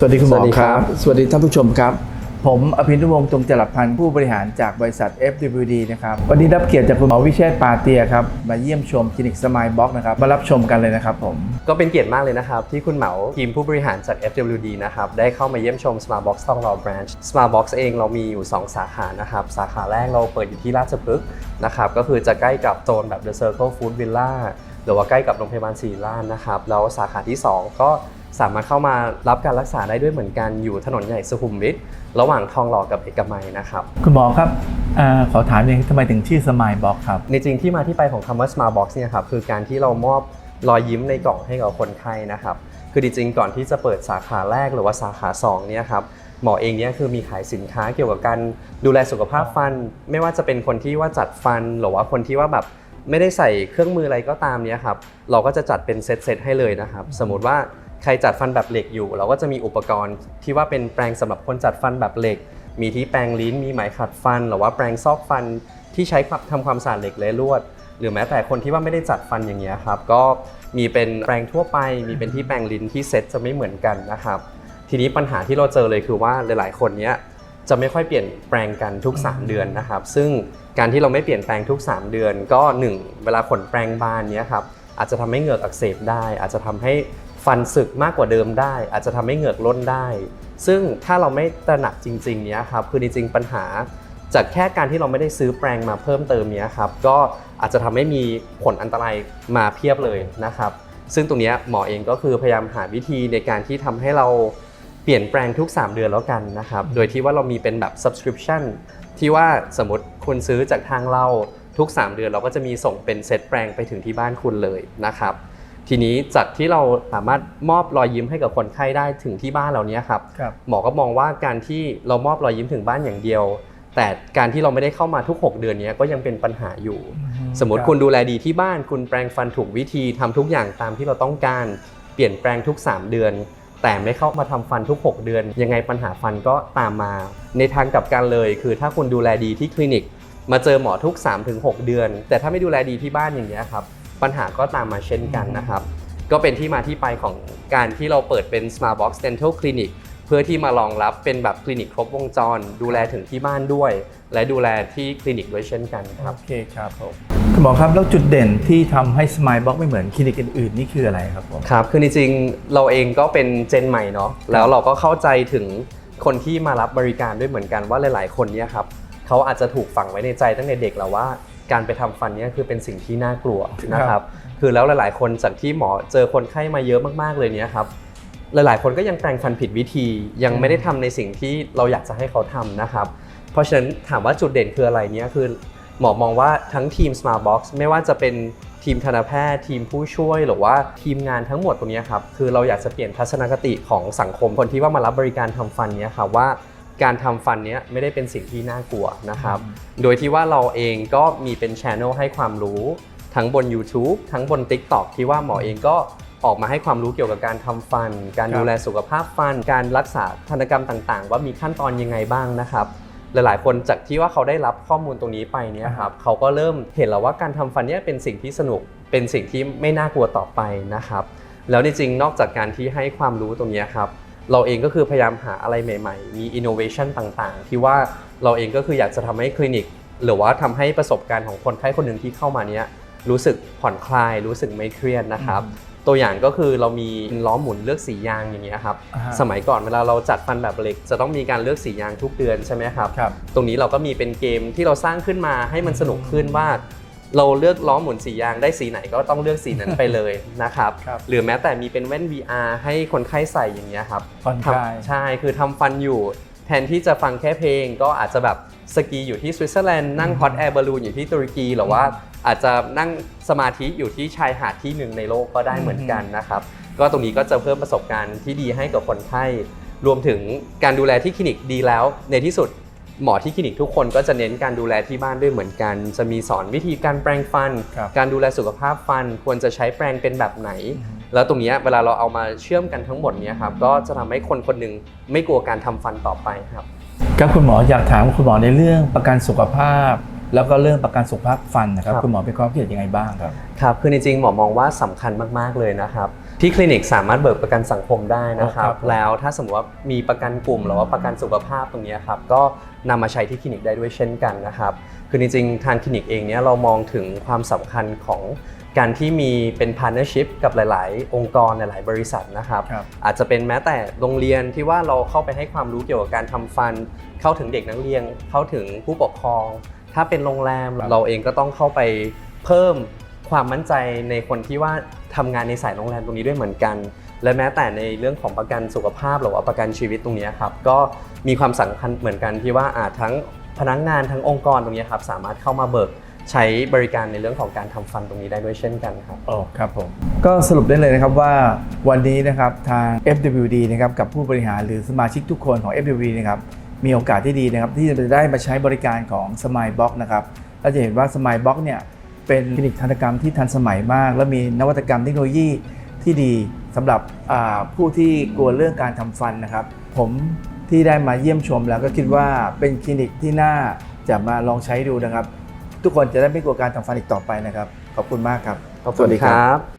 สวัสดีคุณหมอสวัสดีคครัรับบสวัสดีท่านผู้ชมครับ ผมอภินุวงศ์จงจรัสพันธ์ผู้บริหารจากบริษัท FWD นะครับ วันนี้รับเกียรติจากคุณหมอวิเชษฐ์ปาเตียครับ มาเยี่ยมชมคลินิกสมายบ็อกนะครับ มารับชมกันเลยนะครับผม ก็เป็นเกียรติมากเลยนะครับ ที่คุณเหมาทีมผู้บริหารจาก FWD นะครับ ได้เข้ามาเยี่ยมชม Smartbox ทองหล่อ Branch Smartbox เองเรามีอยู่ 2 สาขานะครับ สาขาแรกเราเปิดอยู่ที่ราชพฤกษ์นะครับ ก็คือจะใกล้กับโซนแบบ The Circle Food Villa หรือว่าใกล้กับโรงพยาบาลศรีราชนะครับ แล้วสาขาที่ 2 ก็ สามารถเข้ามารับการรักษาได้ด้วยเหมือนกันอยู่ถนนใหญ่สุขุมวิทระหว่างทองหล่อกับเอกมัยนะครับ คุณหมอครับอาขอถามเองทำไมถึงชื่อสมายบ็อกครับในจริงที่มาที่ไปของคำว่า Smart Box เนี่ยครับคือการที่เรามอบรอยยิ้มในกล่องให้กับคนไข้นะครับ คือจริงๆก่อนที่จะเปิดสาขาแรกหรือว่าสาขา2เนี่ยครับหมอเองเนี่ยคือมีขายสินค้าเกี่ยวกับการดูแลสุขภาพฟัน ไม่ว่าจะเป็นคนที่ว่าจัดฟัน หรือว่าคนที่ว่าแบบไม่ได้ใส่เครื่องมืออะไรก็ตามเนี่ยครับเราก็จะจัดเป็นเซตๆให้เลยนะครับ สมมติว่า ใครจัดฟันแบบเหล็กอยู่ เราก็จะมีอุปกรณ์ที่ว่าเป็นแปรงสำหรับคนจัดฟันแบบเหล็ก มีที่แปรงลิ้น มีไหมขัดฟัน หรือว่าแปรงซอกฟันที่ใช้ทำความสะอาดเหล็กและลวด หรือแม้แต่คนที่ว่าไม่ได้จัดฟันอย่างเงี้ยครับ ก็มีเป็นแปรงทั่วไป มีเป็นที่แปรงลิ้นที่เซ็ตจะไม่เหมือนกันนะครับ ทีนี้ปัญหาที่เราเจอเลยคือว่าหลาย ๆ คนเนี้ยจะไม่ค่อยเปลี่ยนแปลงกันทุก 3 เดือนนะครับ ซึ่งการที่เราไม่เปลี่ยนแปลงทุก 3 เดือนก็ 1 เวลาขนแปลงบานเนี้ยครับอาจจะทำให้เหงือกอักเสบได้ อาจจะทำให้ ฟันสึกมากกว่าเดิมได้ อาจจะทำให้เหงือกล้นได้ ซึ่งถ้าเราไม่ตระหนักจริงๆเนี้ยครับคือจริงๆปัญหา จากแค่การที่เราไม่ได้ซื้อแปลงมาเพิ่มเติมเนี้ยครับก็อาจจะทำให้มีผลอันตรายมาเพียบเลยนะครับ ซึ่งตรงเนี้ยหมอเองก็คือพยายามหาวิธีในการที่ทำให้เราเปลี่ยนแปลงทุก 3 เดือนแล้วกันนะครับโดยที่ว่าเรามีเป็นแบบ subscription ที่ว่าสมมติคุณซื้อจากทางเราทุก 3 เดือนเราก็จะมีส่งเป็นเซตแปลงไปถึงที่บ้านคุณเลยนะครับ ทีนี้จากที่เราสามารถมอบรอยยิ้มให้กับคนไข้ได้ถึงที่บ้านเราเนี้ยครับครับ หมอก็มองว่าการที่เรามอบรอยยิ้มถึงบ้านอย่างเดียว แต่การที่เราไม่ได้เข้ามาทุก 6 เดือนเนี้ยก็ยังเป็นปัญหาอยู่ สมมติคุณดูแลดีที่บ้าน คุณแปรงฟันถูกวิธีทำทุกอย่างตามที่เราต้องการเปลี่ยนแปลงทุก 3 เดือน แต่ไม่เข้ามาทำฟันทุก 6 เดือน ยังไงปัญหาฟันก็ตามมา ในทางกลับกันเลย คือถ้าคุณดูแลดีที่คลินิก มาเจอหมอทุก 3-6 เดือน แต่ถ้าไม่ดูแลดีที่บ้านอย่างนี้ยครับ ปัญหาก็ตามมาเช่นกันนะครับ ก็เป็นที่มาที่ไปของการที่เราเปิดเป็น Smart Box Dental Clinic เพื่อที่มารองรับเป็นแบบคลินิกครบวงจร ดูแลถึงที่บ้านด้วย และดูแลที่คลินิกด้วยเช่นกันครับ โอเคครับผมคุณหมอครับแล้วจุดเด่นที่ทำให้สมายบ็อกไม่เหมือนคลินิกอื่นๆ นี่คืออะไรครับผมครับ คือจริงๆเราเองก็เป็นเจนใหม่เนาะแล้วเราก็เข้าใจถึงคนที่มารับบริการด้วยเหมือนกันว่าหลาย ๆ คนเนี่ยครับเขาอาจจะถูกฝังไว้ในใจตั้งแต่เด็กแล้วว่า การไปทำฟันเนี่ยคือเป็นสิ่งที่น่ากลัวนะครับ คือแล้วหลาย ๆ คนจากที่หมอเจอคนไข้มาเยอะมากๆเลยเนี่ยครับหลาย ๆ คนก็ยังแปลงฟันผิดวิธี ยังไม่ได้ทำในสิ่งที่เราอยากจะให้เขาทำนะครับ เพราะฉะนั้นถามว่าจุดเด่นคืออะไรเนี่ยคือหมอมองว่าทั้งทีม Smart Box ไม่ว่าจะเป็นทีมทันตแพทย์ ทีมผู้ช่วยหรือว่าทีมงานทั้งหมดตรงเนี้ยครับคือเราอยากจะเปลี่ยนทัศนคติของสังคมคนที่ว่ามารับบริการทำฟันเนี้ยครับว่า การทำฟันเนี้ยไม่ได้เป็นสิ่งที่น่ากลัวนะครับ โดยที่ว่าเราเองก็มีเป็นช ANNEL ให้ความรู้ทั้งบน YouTube ทั้งบน TikTok ที่ว่าหมอเองก็ออกมาให้ความรู้เกี่ยวกับการทำฟัน การดูแลสุขภาพฟัน การรักษาธนกรรมต่าง ๆ ว่ามีขั้นตอนยังไงบ้างนะครับ หลายๆ คนจากที่ว่าเขาได้รับข้อมูลตรงนี้ไปเนี่ยครับเขาก็เริ่มเห็นแล้วว่าการทำฟันเนี่ยเป็นสิ่งที่สนุก เป็นสิ่งที่ไม่น่ากลัวต่อไปนะครับ แล้วจริงๆนอกจากการที่ให้ความรู้ตรงนี้ครับ เราเองก็คือพยายามหาอะไรใหม่ ๆ มี innovation ต่างๆ ที่ว่าเราเองก็คืออยากจะทำให้คลินิก หรือว่าทำให้ประสบการณ์ของคนไข้คนหนึ่งที่เข้ามาเนี้ยรู้สึกผ่อนคลาย รู้สึกไม่เครียดนะครับ ตัวอย่างก็คือเรามีล้อหมุนเลือกสียางอย่างเงี้ยครับอ่าฮะสมัยก่อนเวลาเราจัดฟันแบบเหล็ก จะต้องมีการเลือกสียางทุกเดือนใช่ไหมครับครับตรงนี้เราก็มีเป็นเกมที่เราสร้างขึ้นมาให้มันสนุกขึ้นว่า เราเลือกล้อหมุนสียางได้สีไหนก็ต้องเลือกสีนั้นไปเลยนะครับ ครับ หรือแม้แต่มีเป็นแว่น VR ให้คนไข้ใส่อย่างเงี้ยครับผ่อนคลาย ทำใช่คือทำฟันอยู่ แทนที่จะฟังแค่เพลง ก็อาจจะแบบสกีอยู่ที่สวิตเซอร์แลนด์นั่งฮอตแอร์บอลลูนอยู่ที่ตุรกีหรือว่าอาจจะนั่งสมาธิอยู่ที่ชายหาดที่หนึ่งในโลกก็ได้เหมือนกันนะครับ ก็ตรงนี้ก็จะเพิ่มประสบการณ์ที่ดีให้กับคนไข้ รวมถึงการดูแลที่คลินิกดีแล้ว ในที่สุด หมอที่คลินิกทุกคนก็จะเน้นการดูแลที่บ้านด้วยเหมือนกัน จะมีสอนวิธีการแปรงฟัน ครับการดูแลสุขภาพฟันควรจะใช้แปรงเป็นแบบไหนแล้วตรงเนี้ยเวลาเราเอามาเชื่อมกันทั้งหมดเนี้ยครับก็จะทำให้คนคนหนึ่งไม่กลัวการทำฟันต่อไปครับ ครับคุณหมออยากถามคุณหมอในเรื่องประกันสุขภาพ แล้วก็เรื่องประกันสุขภาพฟันนะครับ ครับ คุณหมอเป็นความคิดเห็นยังไงบ้างครับ ครับ คือจริงๆ หมอมองว่าสำคัญมากๆ เลยนะครับ ที่คลินิกสามารถเบิกประกันสังคมได้นะครัอ๋อครับบแล้วถ้าสมมติว่ามีประกันกลุ่มหรือว่าประกันสุขภาพตรงเนี้ยครับ ก็ นำมาใช้ที่คลินิกได้ด้วยเช่นกันนะครับ คือจริงๆ ทางคลินิกเองเนี้ยเรามองถึงความสำคัญของการที่มีเป็นพาร์ n เนอร์ชิพกับหลาย ๆ องค์กรหลาย ๆ บริษัทนะครับครับ อาจจะเป็นแม้แต่โรงเรียนที่ว่าเราเข้าไปให้ความรู้เกี่ยวกับการทำฟัน เข้าถึงเด็กนักเรียน เข้าถึงผู้ปกครอง ถ้าเป็นโรงแรมครับเราเองก็ต้องเข้าไปเพิ่มความมั่นใจในคนที่ว่าทำงานในสายโรงแรมตรงนี้ด้วยเหมือนกัน และแม้แต่ในเรื่องของประกันสุขภาพหรือว่าประกันชีวิตตรงนี้ครับก็มีความสำคัญเหมือนกันที่ว่าอาจทั้งพนักงานทั้งองค์กรตรงนี้ครับสามารถเข้ามาเบิกใช้บริการในเรื่องของการทำฟันตรงนี้ได้ด้วยเช่นกันครับโอ้ครับผมก็สรุปได้เลยนะครับว่าวันนี้นะครับทาง FWD นะครับกับผู้บริหารหรือสมาชิกทุกคนของ FWD นะครับมีโอกาสที่ดีนะครับที่จะได้มาใช้บริการของ Smile Box นะครับเราจะเห็นว่า Smile Box เนี่ยเป็นคลินิกทันตกรรมที่ทันสมัยมาก และมีนวัตกรรมเทคโนโลยีที่ดี สำหรับผู้ที่กลัวเรื่องการทำฟันนะครับ ผมที่ได้มาเยี่ยมชมแล้วก็คิดว่าเป็นคลินิกที่น่าจะมาลองใช้ดูนะครับ ทุกคนจะได้ไม่กลัวการทำฟันอีกต่อไปนะครับ ขอบคุณมากครับ ขอบคุณครับ